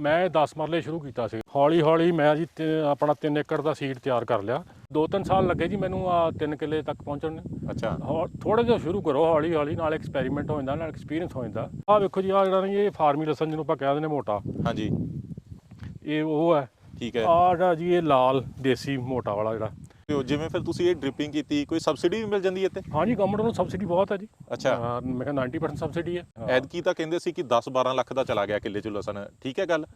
ਮੈਂ 10 ਮਰਲੇ ਸ਼ੁਰੂ ਕੀਤਾ ਸੀ। ਹੌਲੀ ਹੌਲੀ ਮੈਂ ਜੀ ਆਪਣਾ 3 ਏਕੜ ਦਾ ਸੀਡ ਤਿਆਰ ਕਰ ਲਿਆ। 2-3 ਸਾਲ ਲੱਗੇ ਜੀ ਮੈਨੂੰ ਆ 3 ਕਿੱਲੇ ਤੱਕ ਪਹੁੰਚਣ ਨੂੰ। ਅੱਛਾ। ਥੋੜੇ ਜਿਹਾ ਸ਼ੁਰੂ ਕਰੋ ਹੌਲੀ ਹੌਲੀ ਨਾਲ ਐਕਸਪੈਰੀਮੈਂਟ ਹੋ ਜਾਂਦਾ ਨਾਲ ਐਕਸਪੀਰੀਅੰਸ ਹੋ ਜਾਂਦਾ। ਆ ਵੇਖੋ ਜੀ ਆ ਜਿਹੜਾ ਨਹੀਂ ਇਹ ਫਾਰਮੀ ਲਸਣ ਜਿਹਨੂੰ ਆਪਾਂ ਕਹਿੰਦੇ ਨੇ ਮੋਟਾ। ਹਾਂਜੀ। ਇਹ ਉਹ ਹੈ। ਠੀਕ ਹੈ। ਆ ਜਿਹੜਾ ਜੀ ਇਹ ਲਾਲ ਦੇਸੀ ਮੋਟਾ ਵਾਲਾ ਜਿਹੜਾ। ਤੇ ਉਹ ਜਿਵੇਂ ਫਿਰ ਤੁਸੀਂ ਇਹ ਡ੍ਰਿਪਿੰਗ ਕੀਤੀ ਕੋਈ ਸਬਸਿਡੀ ਵੀ ਮਿਲ ਜਾਂਦੀ ਹੈ ਇੱਥੇ? ਹਾਂਜੀ ਗਵਰਨਮੈਂਟ ਨੂੰ ਸਬਸਿਡੀ ਬਹੁਤ ਹੈ ਜੀ। ਅੱਛਾ। ਹਾਂ, ਮੈਂ ਕਿਹਾ 90% ਸਬਸਿਡੀ ਹੈ। ਹਾਂ। ਐਦਕੀ ਤਾਂ ਕਹਿੰਦੇ ਸੀ ਕਿ 10-12 ਲੱਖ ਦਾ ਚਲਾ ਗਿਆ ਕਿੱਲੇ ਚ ਲਸਣ। ਠੀਕ ਹੈ ਗੱਲ?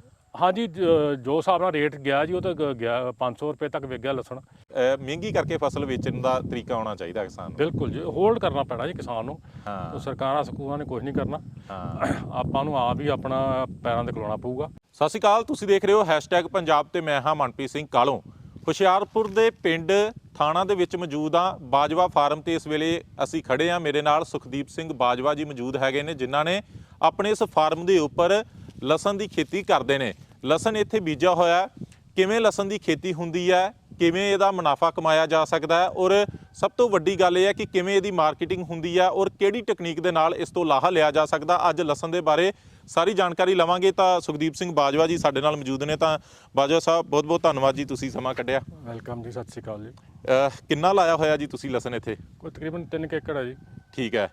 ਹਾਂਜੀ ਜ- ਜੋ ਹਿਸਾਬ ਨਾਲ ਰੇਟ ਗਿਆ ਜੀ ਉਹ ਤਾਂ ਗ- ਗਿਆ 500 ਰੁਪਏ ਤੱਕ ਵਿਕ ਗਿਆ ਲਸਣ। ਅਹ ਮਹਿੰਗੀ ਕਰਕੇ ਫਸਲ ਵੇਚਣ ਦਾ ਤਰੀਕਾ ਆਉਣਾ ਚਾਹੀਦਾ ਕਿਸਾਨ ਨੂੰ। ਬਿਲਕੁਲ ਜੀ ਹੋਲਡ ਕਰਨਾ ਪੈਣਾ ਜੀ ਕਿਸਾਨ ਨੂੰ। ਉਹ ਹਾਂ ਸਰਕਾਰਾਂ ਸਕੂਲਾਂ ਨੇ ਕੁਝ ਨਹੀਂ ਕਰਨਾ। ਹਾਂ। ਆਪਾਂ ਨੂੰ ਆਪ ਹੀ ਆਪਣਾ ਪੈਰਾਂ ਤੇ ਖਲੋਣਾ ਪਊਗਾ। ਸਤਿ ਸ਼੍ਰੀ ਅਕਾਲ ਤੁਸੀਂ ਦੇਖ ਰਹੇ ਹੋ ਹੈਸ਼ਟੈਗ ਪੰਜਾਬ ਤੇ ਮੈਂ ਹਾਂ ਮਨਪ੍ਰੀਤ ਸਿੰਘ ਕਾਲੋਂ। ਹੁਸ਼ਿਆਰਪੁਰ ਦੇ ਪਿੰਡ ਥਾਣਾ ਦੇ ਵਿੱਚ ਮੌਜੂਦ ਆ ਬਾਜਵਾ ਫਾਰਮ ਤੇ ਇਸ ਵੇਲੇ ਅਸੀਂ ਖੜੇ ਆ ਮੇਰੇ ਨਾਲ ਸੁਖਦੀਪ ਸਿੰਘ ਬਾਜਵਾ ਜੀ ਮੌਜੂਦ ਹੈਗੇ ਨੇ, ਜਿਨ੍ਹਾਂ ਨੇ ਆਪਣੇ ਇਸ ਫਾਰਮ ਦੇ ਉੱਪਰ ਲਸਣ ਦੀ ਖੇਤੀ ਕਰਦੇ ਨੇ। ਲਸਣ ਇੱਥੇ ਬੀਜਿਆ ਹੋਇਆ ਕਿਵੇਂ ਲਸਣ ਦੀ ਖੇਤੀ ਹੁੰਦੀ ਹੈ? ਕਿਵੇਂ ਇਹਦਾ ਮੁਨਾਫਾ ਕਮਾਇਆ ਜਾ ਸਕਦਾ ਹੈ ਔਰ ਸਭ ਤੋਂ ਵੱਡੀ ਗੱਲ ਇਹ ਹੈ ਕਿ ਕਿਵੇਂ ਇਹਦੀ ਮਾਰਕੀਟਿੰਗ ਹੁੰਦੀ ਹੈ ਔਰ ਕਿਹੜੀ ਟੈਕਨੀਕ ਦੇ ਨਾਲ ਇਸ ਤੋਂ ਲਾਹਾ ਲਿਆ ਜਾ ਸਕਦਾ। ਅੱਜ ਲਸਣ ਦੇ ਬਾਰੇ ਸਾਰੀ ਜਾਣਕਾਰੀ ਲਵਾਂਗੇ ਤਾਂ ਸੁਖਦੀਪ ਸਿੰਘ ਬਾਜਵਾ ਜੀ ਸਾਡੇ ਨਾਲ ਮੌਜੂਦ ਨੇ ਤਾਂ ਬਾਜਵਾ ਸਾਹਿਬ ਬਹੁਤ ਬਹੁਤ ਧੰਨਵਾਦ ਜੀ ਤੁਸੀਂ ਸਮਾਂ ਕੱਢਿਆ। ਵੈਲਕਮ ਜੀ ਸਤਿ ਸ਼੍ਰੀ ਅਕਾਲ ਜੀ। ਕਿੰਨਾ ਲਾਇਆ ਹੋਇਆ ਜੀ ਤੁਸੀਂ ਲਸਣ ਇੱਥੇ? ਕੋਈ ਤਕਰੀਬਨ 3 ਏਕੜ ਹੈ ਜੀ। ਠੀਕ ਹੈ।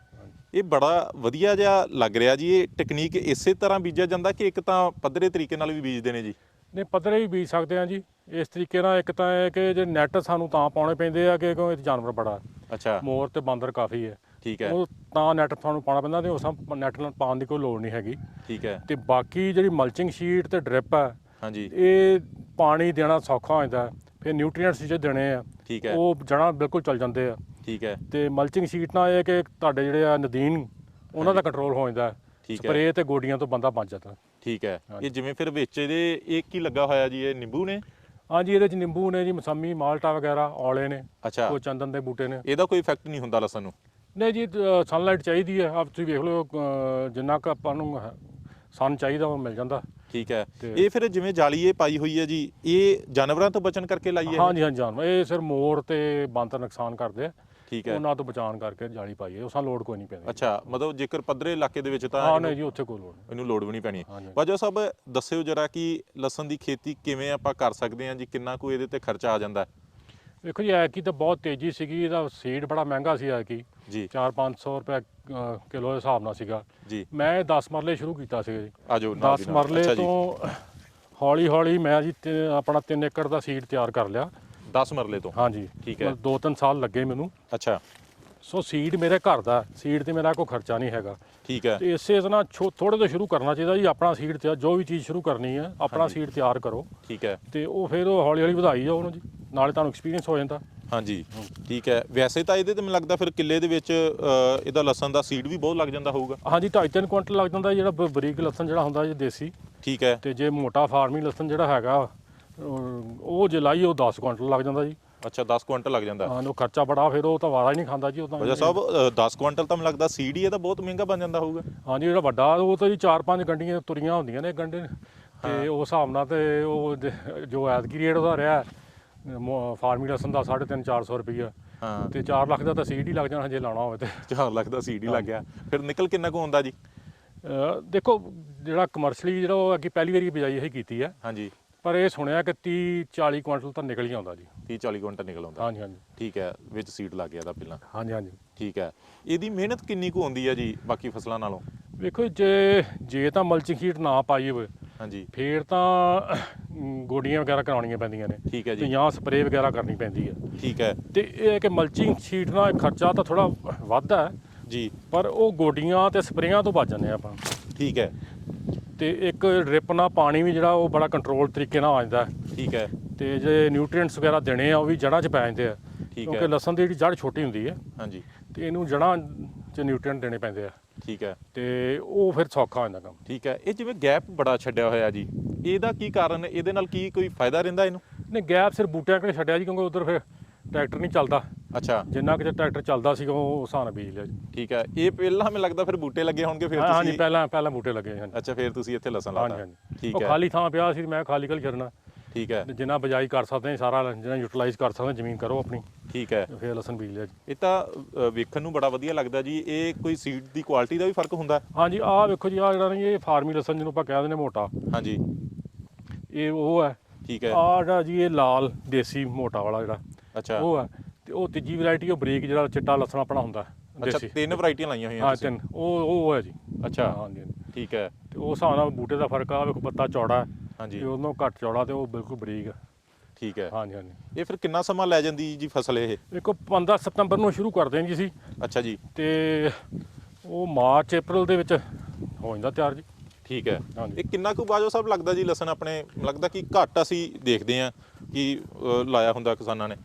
ਇਹ ਬੜਾ ਵਧੀਆ ਜਿਹਾ ਲੱਗ ਰਿਹਾ ਜੀ ਇਹ ਟੈਕਨੀਕ ਇਸੇ ਤਰ੍ਹਾਂ ਬੀਜਿਆ ਜਾਂਦਾ ਕਿ ਇੱਕ ਤਾਂ ਪੱਧਰੇ ਤਰੀਕੇ ਨਾਲ ਵੀ ਬੀਜਦੇ ਨੇ ਜੀ? ਨੇ ਪੱਧਰੇ ਵੀ ਬੀਜ ਸਕਦੇ ਆ ਜੀ। ਇਸ ਤਰੀਕੇ ਨਾਲ ਇੱਕ ਤਾਂ ਇਹ ਕਿ ਜੇ ਨੈਟ ਸਾਨੂੰ ਤਾਂ ਪਾਉਣੇ ਪੈਂਦੇ ਆ ਕਿ ਕਿਉਂ ਇਹ 'ਚ ਜਾਨਵਰ ਬੜਾ। ਅੱਛਾ। ਮੋਰ ਤੇ ਬਾਂਦਰ ਕਾਫੀ ਹੈ। ਠੀਕ ਹੈ। ਉਹ ਤਾਂ ਨੈਟ ਸਾਨੂੰ ਪਾਉਣਾ ਪੈਂਦਾ ਤੇ ਉਸ ਨੈਟ ਨਾਲ ਪਾਉਣ ਦੀ ਕੋਈ ਲੋੜ ਨਹੀਂ ਹੈਗੀ। ਠੀਕ ਹੈ। ਤੇ ਬਾਕੀ ਜਿਹੜੀ ਮਲਚਿੰਗ ਸ਼ੀਟ ਤੇ ਡ੍ਰਿਪ ਹੈ ਹਾਂਜੀ। ਇਹ ਪਾਣੀ ਦੇਣਾ ਸੌਖਾ ਹੋ ਜਾਂਦਾ। ਫਿਰ ਨਿਊਟ੍ਰੀਐਂਟਸ ਜਿਹੜੇ ਦੇਣੇ ਆ ਠੀਕ ਹੈ। ਉਹ ਜੜਾਂ ਬਿਲਕੁਲ ਚੱਲ ਜਾਂਦੇ ਆ। ਠੀਕ ਹੈ। ਤੇ ਮਲਚਿੰਗ ਸ਼ੀਟ ਨਾਲ ਇਹ ਕਿ ਤੁਹਾਡੇ ਜਿਹੜੇ ਆ ਨਦੀਨ ਉਹਨਾਂ ਦਾ ਕੰਟਰੋਲ ਹੋ ਜਾਂਦਾ। ਸਪਰੇਅ ਤੇ ਗੋਡੀਆਂ ਤੋਂ ਬੰਦਾ ਬਚ ਜਾਂਦਾ ਠੀਕ ਹੈ। ਇਹ ਜਿਵੇਂ ਫਿਰ ਵਿੱਚ ਇਹਦੇ ਇਹ ਕੀ ਲੱਗਾ ਹੋਇਆ ਜੀ? ਇਹ ਨਿੰਬੂ ਨੇ? ਹਾਂਜੀ ਇਹਦੇ ਚ ਨਿੰਬੂ ਨੇ ਜੀ ਮਸੰਮੀ ਮਾਲਟਾ ਵਗੈਰਾ ਔਲੇ ਨੇ। ਅੱਛਾ। ਕੋਈ ਚੰਦਨ ਦੇ ਬੂਟੇ ਨੇ। ਇਹਦਾ ਕੋਈ ਇਫੈਕਟ ਨਹੀਂ ਹੁੰਦਾ ਲਸਣ ਨੂੰ? ਨਹੀਂ ਜੀ ਸਨਲਾਈਟ ਚਾਹੀਦੀ ਹੈ। ਆਪ ਤੁਸੀਂ ਵੇਖ ਲਓ ਜਿੰਨਾ ਕੁ ਆਪਾਂ ਨੂੰ ਸਨ ਚਾਹੀਦਾ ਉਹ ਮਿਲ ਜਾਂਦਾ। ਠੀਕ ਹੈ। ਇਹ ਫਿਰ ਜਿਵੇਂ ਜਾਲੀ ਇਹ ਪਾਈ ਹੋਈ ਹੈ ਜੀ ਇਹ ਜਾਨਵਰਾਂ ਤੋਂ ਬਚਣ ਕਰਕੇ ਲਾਈ ਹੈ? ਹਾਂਜੀ ਹਾਂਜੀ ਜਾਨਵਰ। ਇਹ ਸਿਰ ਮੋਰ ਤੇ ਬਾਂਦਰ ਨੁਕਸਾਨ ਕਰਦੇ ਆ। ਠੀਕ ਹੈ। ਉਹਨਾਂ ਤੋਂ ਬਚਾਉਣ ਕਰਕੇ ਜਾਲੀ ਪਾਈ ਹੈ। ਉਸਾਂ ਲੋਡ ਕੋਈ ਨਹੀਂ ਪੈਂਦੀ। ਅੱਛਾ ਮਤਲਬ ਜੇਕਰ ਪੱਧਰੇ ਇਲਾਕੇ ਦੇ ਵਿੱਚ ਤਾਂ ਹਾਂ ਨਹੀਂ ਜੀ ਉੱਥੇ ਕੋਈ ਨਹੀਂ। ਇਹਨੂੰ ਲੋਡ ਵੀ ਨਹੀਂ ਪੈਣੀ। ਹਾਂਜੀ। ਬਾਜਾ ਸਾਹਿਬ ਦੱਸਿਓ ਜਰਾ ਕਿ ਲਸਣ ਦੀ ਖੇਤੀ ਕਿਵੇਂ ਆਪਾਂ ਕਰ ਸਕਦੇ ਹਾਂ ਜੀ? ਕਿੰਨਾ ਕੁ ਇਹਦੇ ਤੇ ਖਰਚਾ ਆ ਜਾਂਦਾ? ਹੈ? ਵੇਖੋ ਜੀ ਐਕੀ ਤਾਂ ਬਹੁਤ ਤੇਜ਼ੀ ਸੀਗੀ। ਇਹਦਾ ਸੀਡ ਬੜਾ ਮਹਿੰਗਾ ਸੀ ਐਕੀ ਜੀ। 4-500 ਰੁਪਏ ਕਿਲੋ ਦੇ ਹਿਸਾਬ ਨਾਲ ਸੀਗਾ। ਜੀ। ਮੈਂ 10 ਮਰਲੇ ਸ਼ੁਰੂ ਕੀਤਾ ਸੀਗਾ ਜੀ। ਆਜੋ ਨਾਲ ਦੀ 10 ਨਾਲ। ਮਰਲੇ ਤੋਂ ਹੌਲੀ ਹੌਲੀ ਮੈਂ ਜੀ ਆਪਣਾ 3 ਏਕੜ ਦਾ ਸੀਡ ਤਿਆਰ ਕਰ ਲਿਆ। 10 ਮਰਲੇ ਤੋਂ? ਹਾਂਜੀ। ਠੀਕ ਹੈ। ਦੋ ਤਿੰਨ ਸਾਲ ਲੱਗੇ ਮੈਨੂੰ। ਅੱਛਾ। ਸੋ ਸੀਡ ਮੇਰੇ ਘਰ ਦਾ ਸੀਡ ਤੇ ਮੇਰਾ ਕੋਈ ਖਰਚਾ ਨਹੀਂ ਹੈਗਾ। ਠੀਕ ਹੈ। ਤੇ ਇਸੇ ਤਰ੍ਹਾਂ ਥੋੜੇ ਤੋਂ ਸ਼ੁਰੂ ਕਰਨਾ ਚਾਹੀਦਾ ਜੀ। ਆਪਣਾ ਸੀਡ ਤੇ ਜੋ ਵੀ ਚੀਜ਼ ਸ਼ੁਰੂ ਕਰਨੀ ਹੈ ਆਪਣਾ। ਸੀਡ ਤਿਆਰ ਕਰੋ। ਠੀਕ ਹੈ। ਤੇ ਉਹ ਫਿਰ ਉਹ ਹੌਲੀ ਹੌਲੀ ਵਧਾਈ ਜਾਓ ਉਹਨੂੰ ਜੀ। ਨਾਲੇ ਤੁਹਾਨੂੰ ਐਕਸਪੀਰੀਅੰਸ ਹੋ ਜਾਂਦਾ। ਹਾਂਜੀ। ਠੀਕ ਹੈ। ਵੈਸੇ ਤਾਂ ਇਹਦੇ ਤੇ ਮੈਨੂੰ ਲੱਗਦਾ ਫਿਰ ਕਿੱਲੇ ਦੇ ਵਿੱਚ ਇਹਦਾ ਲਸਣ ਦਾ ਸੀਡ ਵੀ ਬਹੁਤ ਲੱਗ ਜਾਂਦਾ ਹੋਊਗਾ। ਹਾਂਜੀ 2.5 ਕੁਇੰਟਲ ਲੱਗ ਜਾਂਦਾ ਜਿਹੜਾ ਬਰੀਕ ਲਸਣ ਜਿਹੜਾ ਹੁੰਦਾ ਜੀ ਦੇਸੀ। ਠੀਕ ਹੈ। ਤੇ ਜੇ ਮੋਟਾ ਫਾਰਮੀ ਲਸਣ ਜਿਹੜਾ ਹੈਗਾ ਉਹ- ਜੇ ਲਾਈ ਉਹ 10 ਕੁਇੰਟਲ ਲੱਗ ਜਾਂਦਾ ਜੀ। ਅੱਛਾ 10 ਕੁਇੰਟਲ ਲੱਗ ਜਾਂਦਾ। ਹਾਂ ਉਹ ਖਰਚਾ ਬੜਾ ਫਿਰ ਉਹ ਤਾਂ ਵਾਰਾ ਹੀ ਨਹੀਂ ਖਾਂਦਾ ਜੀ ਉਹ ਤਾਂ ਬਾਜਾ ਸਾਹਿਬ ਅ, 10 ਕੁਇੰਟਲ ਤਾਂ ਮੈਨੂੰ ਲੱਗਦਾ ਸੀਡ ਹੀ ਇਹਦਾ ਬਹੁਤ ਮਹਿੰਗਾ ਬਣ ਜਾਂਦਾ ਹੋਊਗਾ। ਹਾਂਜੀ ਜਿਹੜਾ ਵੱਡਾ ਉਹ ਤਾਂ ਜੀ ਚਾਰ ਪੰਜ ਗੰਡੀਆਂ ਤੁਰੀਆਂ ਹੁੰਦੀਆਂ ਨੇ ਗੰਡੇ ਤੇ ਉਸ ਹਿਸਾਬ ਨਾਲ ਤੇ ਉਹ ਜ- ਐਤਕੀ ਰੇਟ ਉਹਦਾ ਰਿਹਾ ਮੋ- ਫਾਰਮੀ ਲਸਣ ਦਾ 3.5 400 ਰੁਪਈਆ। ਹਾਂ। ਤੇ 4 ਲੱਖ ਦਾ ਤਾਂ ਸੀਡ ਲੱਗ ਜਾਣਾ ਜੇ ਲਾਉਣਾ ਹੋਵੇ ਤੇ। 4 ਲੱਖ ਦਾ ਸੀਡ ਲੱਗ ਗਿਆ। ਫਿਰ ਨਿਕਲ ਕਿੰਨਾ ਕੁ ਆਉਂਦਾ ਜੀ? ਦੇਖੋ ਜਿਹੜਾ ਕਮਰਸ਼ਲੀ ਜਿਹੜਾ ਉਹ ਅੱਗੇ ਪਹਿਲੀ ਵਾਰੀ ਬਿਜਾਈ ਇਹ ਕੀਤੀ ਹੈ। ਹਾਂਜੀ। ਪਰ ਇਹ ਸੁਣਿਆ ਕਿ 30 40 ਕੁਇੰਟਲ ਤਾਂ ਨਿਕਲ ਹੀ ਆਉਂਦਾ ਜੀ। 30 40 ਕੁਇੰਟਲ ਨਿਕਲ ਆਉਂਦਾ। ਹਾਂਜੀ ਹਾਂਜੀ। ਠੀਕ ਹੈ ਵਿੱਚ ਸੀਡ ਲੱਗ ਗਿਆ ਇਹਦਾ ਪਹਿਲਾਂ। ਹਾਂਜੀ ਹਾਂਜੀ। ਠੀਕ ਹੈ ਇਹਦੀ ਮਿਹਨਤ ਕਿੰਨੀ ਕੁ ਹੁੰਦੀ ਹੈ ਜੀ ਬਾਕੀ ਫਸਲਾਂ ਨਾਲੋਂ? ਵੇਖੋ ਜੇ ਜੇ ਤਾਂ ਮਲਚਿੰਗ ਸ਼ੀਟ ਨਾ ਪਾਈ ਹੋਵੇ ਹਾਂਜੀ। ਫੇਰ ਤਾਂ ਗੋਡੀਆਂ ਵਗੈਰਾ ਕਰਾਉਣੀਆਂ ਪੈਂਦੀਆਂ ਨੇ। ਠੀਕ ਹੈ ਤੇ ਜੀ। ਜਾਂ ਸਪਰੇਅ ਵਗੈਰਾ ਕਰਨੀ ਪੈਂਦੀ ਹੈ। ਠੀਕ ਹੈ। ਤੇ ਇਹ ਹੈ ਕਿ ਮਲਚਿੰਗ ਸ਼ੀਟ ਨਾਲ ਖਰਚਾ ਤਾਂ ਥੋੜਾ ਵੱਧ ਹੈ। ਜੀ। ਪਰ ਉਹ ਗੋਡੀਆਂ ਤੇ ਸਪਰੇਆਂ ਤੋਂ ਬਚ ਜਾਂਦੇ ਆਪਾਂ। ਠੀਕ ਹੈ। ਤੇ ਇੱਕ ਡ੍ਰਿਪ ਨਾਲ ਪਾਣੀ ਵੀ ਜਿਹੜਾ ਉਹ ਬੜਾ ਕੰਟਰੋਲ ਤਰੀਕੇ ਨਾਲ ਆ ਜਾਂਦਾ ਹੈ। ਠੀਕ ਹੈ। ਤੇ ਜੇ ਨਿਊਟ੍ਰੀਐਂਟਸ ਵਗੈਰਾ ਦੇਣੇ ਆ ਉਹ ਵੀ ਜੜ੍ਹਾਂ 'ਚ ਪੈ ਜਾਂਦੇ ਆ। ਠੀਕ ਕਿਉਂਕਿ ਲਸਣ ਦੀ ਜਿਹੜੀ ਜੜ ਛੋਟੀ ਹੁੰਦੀ ਹੈ ਹਾਂਜੀ। ਤੇ ਇਹਨੂੰ ਜੜ੍ਹਾਂ 'ਚ ਨਿਊਟ੍ਰੀਐਂਟ ਦੇਣੇ ਪੈਂਦੇ ਆ। ਠੀਕ ਹੈ। ਤੇ ਉਹ ਫਿਰ ਸੌਖਾ ਹੋ ਜਾਂਦਾ ਕੰਮ। ਠੀਕ ਹੈ। ਇਹ ਜਿਵੇਂ ਗੈਪ ਬੜਾ ਛੱਡਿਆ ਹੋਇਆ ਜੀ ਇਹਦਾ ਕੀ ਕਾਰਨ ਹੈ? ਇਹਦੇ ਨਾਲ ਕੀ ਕੋਈ ਫਾਇਦਾ ਰਹਿੰਦਾ ਇਹਨੂੰ? ਨੇ ਗੈਪ ਸਿਰ ਬੂਟਿਆਂ ਕੋਲ ਛੱਡਿਆ ਜੀ ਕਿਉਂਕਿ ਉਧਰ ਫਿਰ ਟਰੈਕਟਰ ਨਹੀਂ ਚੱਲਦਾ। ਅੱਛਾ। ਜਿੰਨਾ ਕਿ ਟਰੈਕਟਰ ਚੱਲਦਾ ਸੀਗਾ ਉਹ ਨਾਲ ਬੀਜ ਲਿਆ ਜੀ। ਠੀਕ ਹੈ। ਇਹ ਪਹਿਲਾਂ ਮੈਨੂੰ ਲੱਗਦਾ ਫਿਰ ਬੂਟੇ ਲੱਗੇ ਹੋਣਗੇ ਫਿਰ ਹਾਂਜੀ ਤੁਸੀਂ ਪਹਿਲਾਂ ਪਹਿਲਾਂ ਬੂਟੇ ਲੱਗੇ ਹਾਂਜੀ। ਅੱਛਾ ਫਿਰ ਤੁਸੀਂ ਇੱਥੇ ਲਸਣ ਹਾਂਜੀ ਲਾਤਾ। ਹਾਂਜੀ ਠੀਕ ਉਹ ਹੈ। ਖਾਲੀ ਥਾਂ ਪਿਆ ਸੀ ਮੈਂ ਖਾਲੀ ਖਾਲੀ ਛੱਡਣਾ ਠੀਕ ਹੈ। ਜਿੰਨਾ ਬਜਾਈ ਕਰ ਸਕਦੇ ਹਾਂ ਸਾਰਾ ਜਿੰਨਾ ਯੂਟਿਲਾਈਜ਼ ਕਰ ਸਕਦੇ ਹਾਂ ਜ਼ਮੀਨ ਕਰੋ ਆਪਣੀ। ਠੀਕ ਹੈ। ਫਿਰ ਲਸਣ ਬੀਜ ਲਿਆ ਜੀ। ਇਹ ਤਾਂ ਅ, ਵੇਖਣ ਨੂੰ ਬੜਾ ਵਧੀਆ ਲੱਗਦਾ ਜੀ। ਇਹ ਕੋਈ ਸੀਡ ਦੀ ਕੁਆਲਿਟੀ ਦਾ ਵੀ ਫ਼ਰਕ ਹੁੰਦਾ? ਹੈ? ਹਾਂਜੀ ਆਹ ਵੇਖੋ ਜੀ ਆਹ ਜਿਹੜਾ ਨਹੀਂ ਇਹ ਫਾਰਮੀ ਲਸਣ ਜਿਹਨੂੰ ਆਪਾਂ ਕਹਿੰਦੇ ਨੇ ਮੋਟਾ। ਹਾਂਜੀ। ਇਹ ਉਹ ਹੈ। ਠੀਕ ਹੈ। ਆਹ ਜਿਹੜਾ ਜੀ ਇਹ ਲਾਲ ਦੇਸੀ ਮੋਟਾ ਵਾਲਾ ਜਿਹੜਾ। ਅੱਛਾ। ਉਹ ਹੈ ਤੇ ਉਹ ਤੀਜੀ ਵੈਰਾਈਟੀ ਉਹ ਬਰੀਕ ਜਿਹੜਾ ਚਿੱਟਾ ਲਸਣ ਆਪਣਾ ਹੁੰਦਾ ਅੱਛਾ ਦੇਸੀ। ਤਿੰਨ ਵੈਰਾਈਟੀਆਂ ਲਾਈਆਂ ਹੋਈਆਂ ਹਾਂ ਤਿੰਨ। ਉਹ ਉਹ ਹੈ ਜੀ। ਅੱਛਾ। ਹਾਂਜੀ। ਠੀਕ ਹੈ। ਤੇ ਉਹ ਹਿਸਾਬ ਨਾਲ ਬੂਟੇ ਦਾ ਫ਼ਰਕ ਆ ਵੇਖੋ ਪੱਤਾ ਚੌੜਾ ਹਾਂਜੀ। ਤੇ ਉਹਨੋਂ ਘੱਟ ਚੌੜਾ ਤੇ ਉਹ ਬਿਲਕੁਲ ਬਰੀਕ। ਠੀਕ ਹੈ। ਹਾਂਜੀ ਹਾਂਜੀ। ਇਹ ਫਿਰ ਕਿੰਨਾ ਸਮਾਂ ਲੈ ਜਾਂਦੀ ਜੀ ਫਸਲ ਇਹ? ਦੇਖੋ 15 ਸਤੰਬਰ ਨੂੰ ਸ਼ੁਰੂ ਕਰਦੇ ਹਾਂ ਜੀ ਅਸੀਂ। ਅੱਛਾ ਜੀ। ਤੇ ਉਹ ਮਾਰਚ ਅਪ੍ਰੈਲ ਦੇ ਵਿੱਚ ਹੋ ਜਾਂਦਾ ਤਿਆਰ ਜੀ। ਠੀਕ ਹੈ। ਇਹ ਕਿੰਨਾ ਕੁ ਬਾਜੋ ਸਾਹਿਬ ਲੱਗਦਾ ਜੀ ਲਸਣ ਆਪਣੇ? ਲੱਗਦਾ ਕਿ ਘੱਟ ਅਸੀਂ ਦੇਖਦੇ ਆ ਕਿ ਲਾਇਆ ਹੁੰਦਾ ਕਿਸਾਨਾਂ ਨੇ।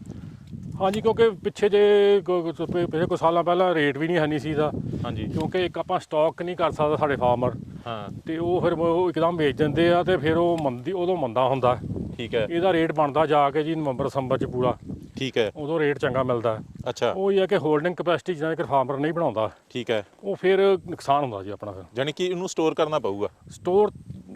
ਹਾਂਜੀ ਕਿਉਂਕਿ ਪਿੱਛੇ ਜੇ ਕੋ- ਕੋ- ਪਿ- ਪਿਛਲੇ ਕੁਝ ਸਾਲਾਂ ਪਹਿਲਾਂ ਰੇਟ ਵੀ ਨਹੀਂ ਹੈ ਨਹੀਂ ਸੀ ਦਾ। ਹਾਂਜੀ। ਕਿਉਂਕਿ ਇੱਕ ਆਪਾਂ ਸਟਾਕ ਨਹੀਂ ਕਰ ਸਕਦਾ ਸਾਡੇ ਫਾਰਮਰ ਹਾਂ। ਤੇ ਉਹ ਫਿਰ ਉਹ ਇੱਕਦਮ ਵੇਚ ਦਿੰਦੇ ਆ ਤੇ ਫਿਰ ਉਹ ਮੰਦੀ ਉਦੋਂ ਮੰਦਾ ਹੁੰਦਾ। ਠੀਕ ਹੈ। ਇਹਦਾ ਰੇਟ ਬਣਦਾ ਜਾ ਕੇ ਜੀ ਨਵੰਬਰ ਦਸੰਬਰ ਚ ਪੂਰਾ। ਠੀਕ ਹੈ। ਉਦੋਂ ਰੇਟ ਚੰਗਾ ਮਿਲਦਾ। ਅੱਛਾ। ਉਹ ਹੀ ਹੈ ਕਿ ਹੋਲਡਿੰਗ ਕਪੈਸਿਟੀ ਜਿੰਨਾ ਚਿਰ ਫਾਰਮਰ ਨਹੀਂ ਬਣਾਉਂਦਾ ਠੀਕ ਹੈ। ਉਹ ਫਿਰ ਨੁਕਸਾਨ ਹੁੰਦਾ ਜੀ ਆਪਣਾ ਫਿਰ। ਯਾਨੀ ਕਿ ਇਹਨੂੰ ਸਟੋਰ ਕਰਨਾ ਪਊਗਾ। ਸਟੋਰ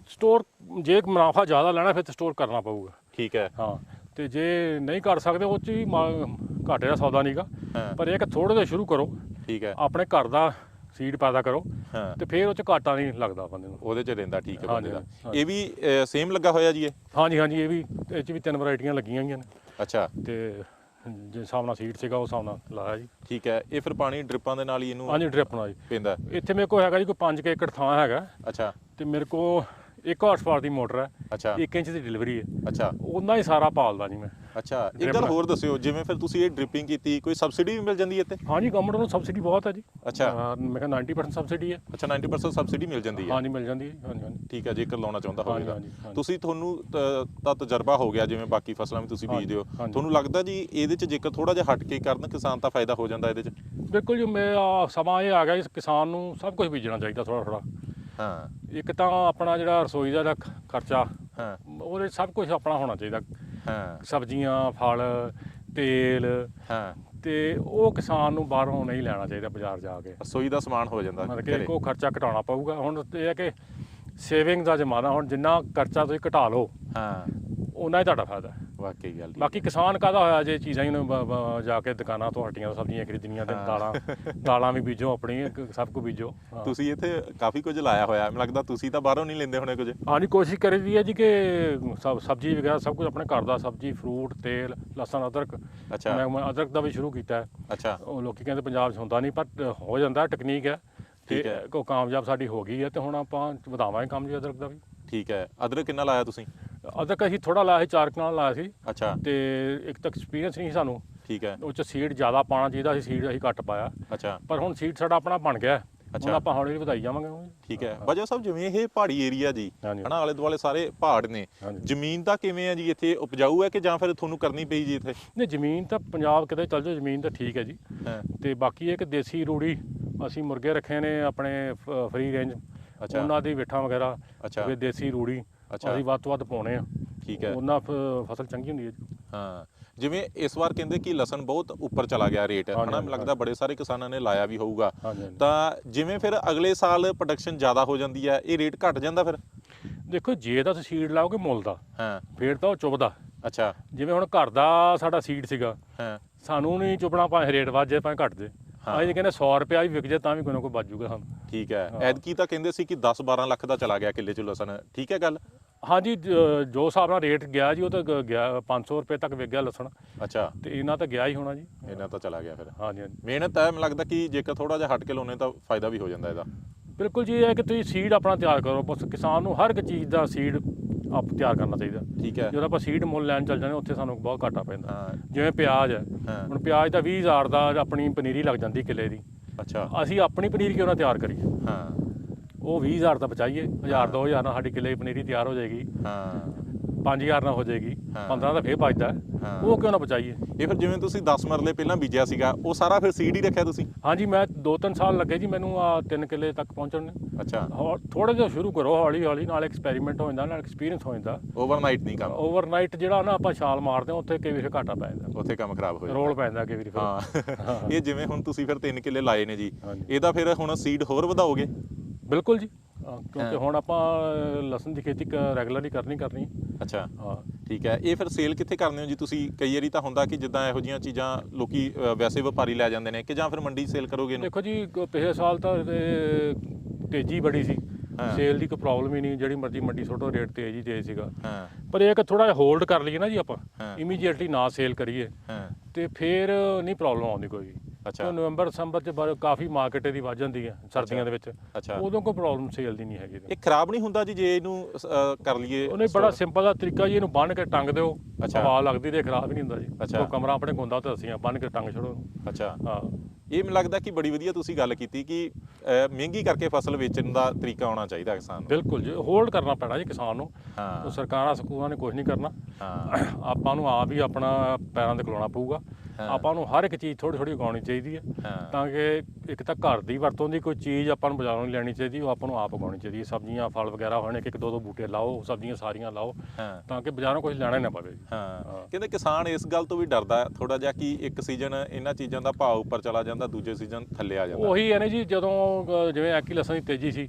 ਸਟੋਰ ਜੇ ਮੁਨਾਫਾ ਜ਼ਿਆਦਾ ਲੈਣਾ ਫਿਰ ਤਾਂ ਸਟੋਰ ਕਰਨਾ ਪਊਗਾ। ਠੀਕ ਹੈ। ਹਾਂ। ਤੇ ਜੇ ਨਹੀਂ ਕਰ ਸਕਦੇ ਉਹ ਚ ਵੀ ਮਾ- ਘਾਟੇ ਦਾ ਸੌਦਾ ਨਹੀਂਗਾ ਹਾਂ। ਪਰ ਇਹ ਕਿ ਥੋੜੇ ਜਿਹਾ ਸ਼ੁਰੂ ਕਰੋ। ਠੀਕ ਹੈ। ਆਪਣੇ ਘਰ ਦਾ ਸੀਡ ਪੈਦਾ ਕਰੋ ਹਾਂ। ਤੇ ਫਿਰ ਉਹ ਚ ਘਾਟਾ ਨਹੀਂ ਲੱਗਦਾ ਬੰਦੇ ਨੂੰ। ਉਹਦੇ ਚ ਰਹਿੰਦਾ ਠੀਕ ਹੈ ਹਾਂਜੀ, ਬੰਦੇ ਦਾ। ਹਾਂਜੀ। ਇਹ ਵੀ ਸੇਮ ਲੱਗਾ ਹੋਇਆ ਜੀ ਇਹ? ਹਾਂਜੀ ਹਾਂਜੀ ਇਹ ਵੀ ਇਹ ਚ ਵੀ ਤਿੰਨ ਵੈਰਾਈਟੀਆਂ ਲੱਗੀਆਂ ਹੋਈਆਂ ਨੇ। ਅੱਛਾ। ਤੇ ਜਿਸ ਹਿਸਾਬ ਨਾਲ ਸੀਡ ਸੀਗਾ ਉਸ ਹਿਸਾਬ ਨਾਲ ਲਾਇਆ ਜੀ। ਠੀਕ ਹੈ। ਇਹ ਫਿਰ ਪਾਣੀ ਡ੍ਰਿਪਾਂ ਦੇ ਨਾਲ ਹੀ ਇਹਨੂੰ ਹਾਂਜੀ ਡ੍ਰਿਪ ਨਾਲ ਜੀ। ਪੈਂਦਾ। ਇੱਥੇ ਮੇਰੇ ਕੋਲ ਹੈਗਾ ਜੀ ਕੋਈ 5 ਏਕੜ ਥਾਂ ਹੈਗਾ। ਅੱਛਾ। ਤੇ ਮੇਰੇ ਕੋਲ ਇੱਕ ਹਾਰਸ ਪਾਵਰ ਦੀ ਮੋਟਰ ਹੈ। ਅੱਛਾ। 1 ਇੰਚ ਦੀ ਡਿਲੀਵਰੀ ਹੈ। ਅੱਛਾ। ਉਹਨਾਂ ਹੀ ਸਾਰਾ ਪਾਲਦਾ ਜੀ ਮੈਂ। ਅੱਛਾ ਇੱਕ ਗੱਲ। ਹੋਰ ਦੱਸਿਓ ਜਿਵੇਂ ਫਿਰ ਤੁਸੀਂ ਇਹ ਡ੍ਰਿਪਿੰਗ ਕੀਤੀ ਕੋਈ ਸਬਸਿਡੀ ਵੀ ਮਿਲ ਜਾਂਦੀ ਹੈ ਇੱਥੇ? ਹਾਂਜੀ ਗਵਰਨਮੈਂਟ ਨੂੰ ਸਬਸਿਡੀ ਬਹੁਤ ਹੈ ਜੀ। ਅੱਛਾ। ਹਾਂ, ਮੈਂ ਕਿਹਾ 90% ਸਬਸਿਡੀ ਹੈ। ਅੱਛਾ 90% ਸਬਸਿਡੀ ਮਿਲ ਜਾਂਦੀ ਹੈ। ਹਾਂਜੀ ਮਿਲ ਜਾਂਦੀ ਹੈ ਹਾਂਜੀ ਹਾਂਜੀ। ਠੀਕ ਹੈ ਜੇਕਰ ਲਾਉਣਾ ਚਾਹੁੰਦਾ ਹਾਂਜੀ, ਹੋਵੇਗਾ ਹਾਂਜੀ, ਹਾਂਜੀ। ਤੁਸੀਂ ਤੁਹਾਨੂੰ ਤ- ਤਾਂ ਤਜਰਬਾ ਹੋ ਗਿਆ ਜਿਵੇਂ ਬਾਕੀ ਫਸਲਾਂ ਵੀ ਤੁਸੀਂ ਹਾਂਜੀ, ਬੀਜਦੇ ਹੋ। ਹਾਂਜੀ। ਤੁਹਾਨੂੰ ਲੱਗਦਾ ਜੀ ਇਹਦੇ ਚ ਜੇਕਰ ਥੋੜਾ ਜਿਹਾ ਹਟ ਕੇ ਕਰਨ ਕਿਸਾਨ ਤਾਂ ਫਾਇਦਾ ਹੋ ਜਾਂਦਾ ਇਹਦੇ ਚ? ਬਿਲਕੁਲ ਜੀ ਮੈਂ ਆਹ ਸਮਾਂ ਇਹ ਆ ਗਿਆ ਕਿਸਾਨ ਨੂੰ ਸਭ ਕੁਝ ਬੀਜਣਾ ਚਾਹੀਦਾ ਥੋੜਾ ਥੋੜਾ ਹਾਂ। ਇੱਕ ਤਾਂ ਆਪਣਾ ਜਿਹੜਾ ਰਸੋਈ ਦਾ ਜਿਹੜਾ ਖ- ਖਰਚਾ ਹਾਂ। ਉਹਦੇ 'ਚ ਸਭ ਕੁਝ ਆਪਣਾ ਹੋਣਾ ਚਾਹੀਦਾ। ਹਾਂ। ਸਬਜ਼ੀਆਂ ਫਲ ਤੇਲ ਹਾਂ। ਤੇ ਉਹ ਕਿਸਾਨ ਨੂੰ ਬਾਹਰੋਂ ਨਹੀਂ ਲੈਣਾ ਚਾਹੀਦਾ ਬਾਜ਼ਾਰ ਜਾ ਕੇ। ਰਸੋਈ ਦਾ ਸਮਾਨ ਹੋ ਜਾਂਦਾ ਮਤਲਬ ਘਰੇ। ਕਿ ਉਹ ਖਰਚਾ ਘਟਾਉਣਾ ਪਊਗਾ। ਹੁਣ ਇਹ ਹੈ ਕਿ ਸੇਵਿੰਗ ਦਾ ਜ਼ਮਾਨਾ ਹੁਣ ਜਿੰਨਾ ਖਰਚਾ ਤੁਸੀਂ ਘਟਾ ਲਓ ਹਾਂ। ਉਹਨਾਂ ਹੀ ਤੁਹਾਡਾ ਫਾਇਦਾ। ਹੈ। ਵਾਕਈ ਗੱਲ ਠੀਕ ਬਾਕੀ ਕਿਸਾਨ ਕਾਹਦਾ ਹੋਇਆ? ਜੇ ਚੀਜ਼ਾਂ ਹੀ ਨੂੰ ਬ- ਬ- ਜਾ ਕੇ ਦੁਕਾਨਾਂ ਤੋਂ ਹੱਟੀਆਂ ਤੋਂ ਸਬਜ਼ੀਆਂ ਖਰੀਦਣੀਆਂ ਤੇ। ਦਾਲਾਂ ਦਾਲਾਂ ਵੀ ਬੀਜੋ ਆਪਣੀ ਕ- ਸਭ ਕੁਝ ਬੀਜੋ। ਹਾਂ। ਤੁਸੀਂ ਇੱਥੇ ਕਾਫੀ ਕੁਝ ਲਾਇਆ ਹੋਇਆ। ਮੈਨੂੰ ਲੱਗਦਾ ਤੁਸੀਂ ਤਾਂ ਬਾਹਰੋਂ ਨਹੀਂ ਲੈਂਦੇ ਹੋਣੇ ਕੁਝ। ਹਾਂਜੀ ਕੋਸ਼ਿਸ਼ ਕਰੀਦੀ ਹੈ ਜੀ ਕਿ ਸਬ ਸਬਜ਼ੀ ਵਗੈਰਾ ਸਭ ਕੁਝ ਆਪਣੇ ਘਰ ਦਾ ਸਬਜ਼ੀ ਫਰੂਟ ਤੇਲ ਲਸਣ ਅਦਰਕ। ਅੱਛਾ। ਮੈਂ ਮੈਂ ਅਦਰਕ ਦਾ ਵੀ ਸ਼ੁਰੂ ਕੀਤਾ ਹੈ। ਅੱਛਾ। ਉਹ ਲੋਕੀ ਕਹਿੰਦੇ ਪੰਜਾਬ 'ਚ ਹੁੰਦਾ ਨਹੀਂ ਪਰ ਹੋ ਜਾਂਦਾ ਟੈਕਨੀਕ ਹੈ। ਠੀਕ ਤੇ ਹੈ। ਕੋ ਕਾਮਯਾਬ ਸਾਡੀ ਹੋ ਗਈ ਹੈ ਤੇ ਹੁਣ ਆਪਾਂ ਵਧਾਵਾਂਗੇ ਕੰਮ ਜੀ ਅਦਰਕ ਦਾ ਵੀ। ਠੀਕ ਹੈ। ਅਦਰਕ ਕਿੰਨਾ ਲਾਇਆ ਤੁਸੀਂ? ਅਦਰਕ ਅਸੀਂ ਥੋੜਾ ਲਾਇਆ ਸੀ ਚਾਰ ਕਨਾਲ ਲਾਇਆ ਸੀ। ਅੱਛਾ। ਤੇ ਇੱਕ ਤਾਂ ਐਕਸਪੀਰੀਅੰਸ ਨਹੀਂ ਸੀ ਸਾਨੂੰ। ਠੀਕ ਹੈ। ਉਹ ਚ ਸੀਡ ਜ਼ਿਆਦਾ ਪਾਣਾ ਚਾਹੀਦਾ ਸੀ ਸੀਡ ਅਸੀਂ ਘੱਟ ਪਾਇਆ। ਅੱਛਾ। ਪਰ ਹੁਣ ਸੀਡ ਸਾਡਾ ਆਪਣਾ ਬਣ ਗਿਆ। ਹੈ। ਹੁਣ ਅੱਛਾ। ਆਪਾਂ ਹੌਲੀ ਹੌਲੀ ਵਧਾਈ ਜਾਵਾਂਗੇ। ਠੀਕ ਹੈ। ਵਜਾ ਸਾਹਿਬ ਜਿਵੇਂ ਇਹ ਪਹਾੜੀ ਏਰੀਆ ਜੀ ਹਾਂਜੀ। ਹਨਾ ਆਲੇ ਦੁਆਲੇ ਸਾਰੇ ਪਹਾੜ ਨੇ ਹਾਂਜੀ। ਜ਼ਮੀਨ ਦਾ ਕਿਵੇਂ ਹੈ ਜੀ? ਇੱਥੇ ਉਪਜਾਊ ਹੈ ਕਿ ਜਾਂ ਫਿਰ ਤੁਹਾਨੂੰ ਕਰਨੀ ਪਈ ਜੀ ਇੱਥੇ? ਨਹੀਂ ਜ਼ਮੀਨ ਤਾਂ ਪੰਜਾਬ ਕਿਤੇ ਚੱਲ ਜਾਓ ਜ਼ਮੀਨ ਤਾਂ ਠੀਕ ਹੈ ਜੀ। ਹਾਂ। ਤੇ ਬਾਕੀ ਇਹ ਕਿ ਦੇਸੀ ਰੂੜੀ ਅਸੀਂ ਮੁਰਗੇ ਰੱਖੇ ਨੇ ਆਪਣੇ ਫ੍ਰੀ ਰੇਂਜ ਅੱਛਾ। ਉਹਨਾਂ ਦੀ ਵਿਠਾਂ ਵਗੈਰਾ ਅੱਛਾ। ਫਿਰ ਦੇਸੀ ਰੂੜੀ ਅੱਛਾ। ਅਸੀਂ ਵੱਧ ਤੋਂ ਵੱਧ ਪਾਉਣੇ ਆ। ਠੀਕ ਹੈ। ਉਹਨਾਂ ਫਸਲ ਚੰਗੀ ਹੁੰਦੀ ਹੈ ਜੀ। ਹਾਂ ਜਿਵੇਂ ਇਸ ਵਾਰ ਕਹਿੰਦੇ ਕਿ ਲਸਣ ਬਹੁਤ ਉੱਪਰ ਚਲਾ ਗਿਆ ਰੇਟ ਹਨਾ? ਮੈਨੂੰ ਲੱਗਦਾ ਬੜੇ ਸਾਰੇ ਕਿਸਾਨਾਂ ਨੇ ਲਾਇਆ ਵੀ ਹੋਊਗਾ। ਤਾਂ ਜਿਵੇਂ ਫਿਰ ਅਗਲੇ ਸਾਲ ਪ੍ਰੋਡਕਸ਼ਨ ਜ਼ਿਆਦਾ ਹੋ ਜਾਂਦੀ ਹੈ ਇਹ ਰੇਟ ਘਟ ਜਾਂਦਾ ਫਿਰ? ਦੇਖੋ ਜੇ ਤਾਂ ਤੁਸੀਂ ਸੀਡ ਲਾਓਗੇ ਮੁੱਲ ਦਾ ਹਾਂ। ਫੇਰ ਤਾਂ ਉਹ ਚੁੱਭਦਾ। ਅੱਛਾ। ਜਿਵੇਂ ਹੁਣ ਘਰ ਦਾ ਸਾਡਾ ਸੀਡ ਸੀਗਾ ਹਾਂ। ਸਾਨੂੰ ਨਹੀਂ ਚੁੱਪਣਾ ਭਾਵੇਂ ਰੇਟ ਵੱਧ ਜਾਏ ਭਾਵੇਂ ਘਟ ਜਾਏ। ਹਾਂ। ਤਾਂ ਕਹਿੰਦੇ 100 ਰੁਪਿਆ ਵੀ ਵਿਕ ਜਾਏ ਤਾਂ ਵੀ ਕੋਈ ਨਾ ਕੋਈ ਬਚੂਗਾ ਸਾਨੂੰ। ਠੀਕ ਹੈ। ਐਦਕੀ ਤਾਂ ਕਹਿੰਦੇ ਸੀ ਕਿ 10 12 ਲੱਖ ਦਾ ਚਲਾ ਗਿਆ ਕਿੱਲੇ ਚ ਲਸਣ। ਠੀਕ ਹੈ ਗੱਲ? ਹਾਂਜੀ ਜ- ਜੋ ਹਿਸਾਬ ਨਾਲ ਰੇਟ ਗਿਆ ਜੀ ਉਹ ਤਾਂ ਗ- ਗਿਆ 500 ਰੁਪਏ ਤੱਕ ਵਿਕ ਗਿਆ ਲਸਣ। ਅੱਛਾ। ਤੇ ਇਹਨਾਂ ਤਾਂ ਗਿਆ ਹੀ ਹੋਣਾ ਜੀ। ਇਹਨਾਂ ਤਾਂ ਚਲਾ ਗਿਆ ਫਿਰ। ਹਾਂਜੀ ਹਾਂਜੀ। ਮਿਹਨਤ ਹੈ ਮੈਨੂੰ ਲੱਗਦਾ ਕਿ ਜੇਕਰ ਥੋੜਾ ਜਿਹਾ ਹਟ ਕੇ ਲਾਉਨੇ ਤਾਂ ਫਾਇਦਾ ਵੀ ਹੋ ਜਾਂਦਾ ਇਹਦਾ। ਬਿਲਕੁਲ ਜੀ ਇਹ ਹੈ ਕਿ ਤੁਸੀਂ ਸੀਡ ਆਪਣਾ ਤਿਆਰ ਕਰੋ। ਬਸ ਕਿਸਾਨ ਨੂੰ ਹਰ ਇੱਕ ਚੀਜ਼ ਦਾ ਸੀਡ ਆਪ ਤਿਆਰ ਕਰਨਾ ਚਾਹੀਦਾ। ਠੀਕ ਹੈ। ਜਦੋਂ ਆਪਾਂ ਸੀਡ ਮੁੱਲ ਲੈਣ ਚੱਲ ਜਾਂਦੇ ਉੱਥੇ ਸਾਨੂੰ ਬਹੁਤ ਘਾਟਾ ਪੈਂਦਾ। ਹਾਂ। ਜਿਵੇਂ ਪਿਆਜ਼ ਹੈ। ਹਾਂ। ਹੁਣ ਪਿਆਜ਼ ਦਾ 20000 ਦਾ ਆਪਣੀ ਪਨੀਰੀ ਲੱਗ ਜਾਂਦੀ ਕਿੱਲੇ ਦੀ। ਅੱਛਾ। ਅਸੀਂ ਆਪਣੀ ਪਨੀਰੀ ਕਿਉਂ ਨਾ ਤਿਆਰ ਕਰੀਏ? ਹਾਂ। ਉਹ 20000 ਦਾ ਬਚਾਈਏ 1000 2000 ਨਾਲ ਸਾਡੀ ਕਿੱਲੇ ਦੀ ਪਨੀਰੀ ਤਿਆਰ ਹੋ ਜਾਏਗੀ। ਹਾਂ। 5000 ਨਾਲ ਹੋ ਜਾਏਗੀ ਹਾਂ। 15 ਦਾ ਫੇਰ ਬਚਦਾ। ਉਹ ਕਿਉਂ ਨਾ ਬਚਾਈਏ? ਇਹ ਫਿਰ ਜਿਵੇਂ ਤੁਸੀਂ 10 ਮਰਲੇ ਪਹਿਲਾਂ ਬੀਜਿਆ ਸੀਗਾ ਉਹ ਸਾਰਾ ਫਿਰ ਸੀਡ ਹੀ ਰੱਖਿਆ ਤੁਸੀਂ? ਹਾਂਜੀ ਮੈਂ 2-3 ਸਾਲ ਲੱਗੇ ਜੀ ਮੈਨੂੰ ਆ 3 ਕਿੱਲੇ ਤੱਕ ਪਹੁੰਚਣ ਨੂੰ। ਅੱਛਾ। ਥੋੜੇ ਜਿਹਾ ਸ਼ੁਰੂ ਕਰੋ ਹੌਲੀ ਹੌਲੀ ਨਾਲ ਐਕਸਪੈਰੀਮੈਂਟ ਹੋ ਜਾਂਦਾ ਨਾਲ ਐਕਸਪੀਰੀਅੰਸ ਹੋ ਜਾਂਦਾ। ਓਵਰਨਾਈਟ ਨਹੀਂ ਕੰਮ। ਓਵਰਨਾਈਟ ਜਿਹੜਾ ਨਾ ਆਪਾਂ ਛਾਲ ਮਾਰਦੇ ਹਾਂ ਉੱਥੇ ਕਈ ਵਾਰ ਘਾਟਾ ਪੈ ਜਾਂਦਾ। ਉੱਥੇ ਕੰਮ ਖਰਾਬ ਹੋ ਜਾਂਦਾ। ਰੋਲ ਪੈਂਦਾ ਕਈ ਵਾਰੀ ਹਾਂ। ਇਹ ਜਿਵੇਂ ਹੁਣ ਤੁਸੀਂ ਫਿਰ 3 ਕਿੱਲੇ ਲਾਏ ਨੇ ਜੀ। ਇਹਦਾ ਫਿਰ ਹੁਣ ਸੀਡ ਹੋਰ ਵਧਾਓਗੇ? ਬਿਲਕੁਲ ਜੀ। ਹਾਂ, ਕਿਉਂਕਿ ਹਾਂ। ਹੁਣ ਆਪਾਂ ਲਸਣ ਦੀ ਖੇਤੀ ਰੈਗੂਲਰਲੀ ਕਰਨੀ ਕਰਨੀ। ਅੱਛਾ। ਹਾਂ। ਠੀਕ ਹੈ। ਇਹ ਫਿਰ ਸੇਲ ਕਿੱਥੇ ਕਰਨੇ ਹੋ ਜੀ ਤੁਸੀਂ? ਕਈ ਵਾਰੀ ਤਾਂ ਹੁੰਦਾ ਕਿ ਜਿੱਦਾਂ ਇਹੋ ਜੀਆਂ ਚੀਜ਼ਾਂ ਲੋਕੀ ਅ, ਵੈਸੇ ਵਪਾਰੀ ਲੈ ਜਾਂਦੇ ਨੇ ਕਿ ਜਾਂ ਫਿਰ ਮੰਡੀ ਸੇਲ ਕਰੋਗੇ ਇਹਨੂੰ? ਦੇਖੋ ਜੀ ਕ- ਪਿਛਲੇ ਸਾਲ ਤਾਂ ਇਹ ਤੇਜ਼ੀ ਬੜੀ ਸੀ। ਹਾਂ। ਸੇਲ ਦੀ ਕੋਈ ਪ੍ਰੋਬਲਮ ਹੀ ਨਹੀਂ ਜਿਹੜੀ ਮਰਜ਼ੀ ਮੰਡੀ ਛੋਟੋ ਰੇਟ ਤੇਜ਼ ਹੀ ਤੇਜ਼ ਸੀਗਾ। ਹਾਂ। ਪਰ ਇਹ ਕਿ ਥੋੜਾ ਜਿਹਾ ਹੋਲਡ ਕਰ ਲਈਏ ਨਾ ਜੀ ਆਪਾਂ। ਹਾਂ। ਇਮੀਡੀਏਟਲੀ ਨਾ ਸੇਲ ਕਰੀਏ। ਹਾਂ। ਤੇ ਫਿਰ ਨਹੀਂ ਪ੍ਰੋਬਲਮ ਆਉਂਦੀ ਕੋਈ। ਵੀ ਅੱਛਾ। ਤੇ ਨਵੰਬਰ ਦਸੰਬਰ ਚ ਬਾਰੇ ਕਾਫੀ ਮਾਰਕੀਟ ਦੀ ਵੱਧ ਜਾਂਦੀ ਹੈ ਸਰਦੀਆਂ ਦੇ ਵਿੱਚ। ਅੱਛਾ। ਉਦੋਂ ਕੋਈ ਪ੍ਰੋਬਲਮ ਸੇਲ ਦੀ ਨਹੀਂ ਹੈਗੀ। ਇਹ ਖਰਾਬ ਨਹੀਂ ਹੁੰਦਾ ਜੀ ਜੇ ਇਹਨੂੰ ਅ, ਕਰ ਲਈਏ ਉਹਨੇ ਬੜਾ ਸਿੰਪਲ ਦਾ ਤਰੀਕਾ ਜੀ ਇਹਨੂੰ ਬੰਨ ਕੇ ਟੰਗ ਦਿਓ। ਅੱਛਾ। ਹਵਾ ਲੱਗਦੀ ਤੇ ਖਰਾਬ ਹੀ ਨਹੀਂ ਹੁੰਦਾ ਜੀ। ਅੱਛਾ। ਉਹ ਕਮਰਾ ਆਪਣੇ ਗੁੰਦਾ ਤੇ ਅਸੀਂ ਬੰਨ ਕੇ ਟੰਗ ਛੜੋ ਅੱਛਾ। ਹਾਂ। ਇਹ ਮੈਨੂੰ ਲੱਗਦਾ ਕਿ ਬੜੀ ਵਧੀਆ ਤੁਸੀਂ ਗੱਲ ਕੀਤੀ ਕਿ ਅ, ਮਹਿੰਗੀ ਕਰਕੇ ਫਸਲ ਵੇਚਣ ਦਾ ਤਰੀਕਾ ਆਉਣਾ ਚਾਹੀਦਾ ਕਿਸਾਨ ਨੂੰ। ਬਿਲਕੁਲ ਜੀ ਹੋਲਡ ਕਰਨਾ ਪੈਣਾ ਜੀ ਕਿਸਾਨ ਨੂੰ। ਹਾਂ। ਉਹ ਸਰਕਾਰਾਂ ਸਕੂਲਾਂ ਨੇ ਕੁਝ ਨਹੀਂ ਕਰਨਾ। ਹਾਂ। ਆਪਾਂ ਨੂੰ ਆਪ ਹੀ ਆਪਣਾ ਪੈਰਾਂ ਤੇ ਖਲੋਣਾ ਪਊਗਾ। ਆਪਾਂ ਨੂੰ ਹਰ ਇੱਕ ਚੀਜ਼ ਥੋੜੀ ਥੋੜੀ ਉਗਾਉਣੀ ਚਾਹੀਦੀ ਹੈ। ਤਾਂ ਕਿ ਇੱਕ ਤਾਂ ਘਰ ਦੀ ਵਰਤੋਂ ਦੀ ਕੋਈ ਚੀਜ਼ ਆਪਾਂ ਨੂੰ ਬਾਜ਼ਾਰੋਂ ਨਹੀਂ ਲੈਣੀ ਚਾਹੀਦੀ ਉਹ ਆਪਾਂ ਨੂੰ ਆਪ ਉਗਾਉਣੀ ਚਾਹੀਦੀ ਹੈ। ਸਬਜ਼ੀਆਂ ਫਲ ਵਗੈਰਾ ਹੋਣ ਇੱਕ ਇੱਕ ਦੋ ਦੋ ਬੂਟੇ ਲਾਓ ਸਬਜ਼ੀਆਂ ਸਾਰੀਆਂ ਲਾਓ ਤਾਂ ਕਿ ਬਾਜ਼ਾਰੋਂ ਕੁਝ ਲੈਣਾ ਨਾ ਪਵੇ। ਹਾਂ। ਕਹਿੰਦੇ ਕਿਸਾਨ ਇਸ ਗੱਲ ਤੋਂ ਵੀ ਡਰਦਾ ਥੋੜਾ ਜਿਹਾ ਕਿ ਇੱਕ ਸੀਜ਼ਨ ਇਹਨਾਂ ਚੀਜ਼ਾਂ ਦਾ ਭਾਅ ਉੱਪਰ ਚਲਾ ਜਾਂਦਾ ਦੂਜੇ ਸੀਜ਼ਨ ਥੱਲੇ ਆ ਜਾਂਦਾ। ਉਹੀ ਹੈ ਨੇ ਜੀ ਜਦੋਂ ਜਿਵੇਂ ਐਕੀ ਲਸਣ ਦੀ ਤੇਜ਼ੀ ਸੀ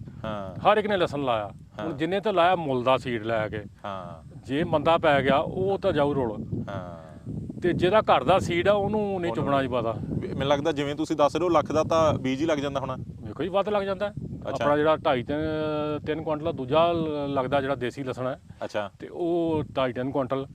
ਹਰ ਇੱਕ ਨੇ ਲਸਣ ਲਾਇਆ। ਹੁਣ ਜਿੰਨੇ ਤਾਂ ਲਾਇਆ ਮੁੱਲ ਦਾ ਸੀਡ ਲੈ ਕੇ। ਹਾਂ। ਜੇ ਮੰਦਾ ਪੈ ਗਿਆ ਉਹ ਤਾਂ ਜਾਊ ਰੋਲ। ਹਾਂ। ਤੇ ਜਿਹਦਾ ਘਰ ਦਾ ਸੀਡ ਆ ਉਹਨੂੰ ਨਹੀਂ ਚੁਬਣਾ ਜੀ ਪਤਾ। ਮੈਨੂੰ ਲੱਗਦਾ ਜਿਵੇਂ ਤੁਸੀਂ ਦੱਸ ਰਹੇ ਹੋ ਲੱਖ ਦਾ ਤਾਂ ਬੀਜ ਹੀ ਲੱਗ ਜਾਂਦਾ ਹੋਣਾ। ਵੇਖੋ ਜੀ ਵੱਧ ਲੱਗ ਜਾਂਦਾ। ਆਪਣਾ ਜਿਹੜਾ 2.5 3 ਕੁਇੰਟਲ ਦੂਜਾ ਲੱਗਦਾ ਜਿਹੜਾ ਦੇਸੀ ਲਸਣ ਹੈ ਅੱਛਾ। ਤੇ ਉਹ 2.5 3 ਕੁਇੰਟਲ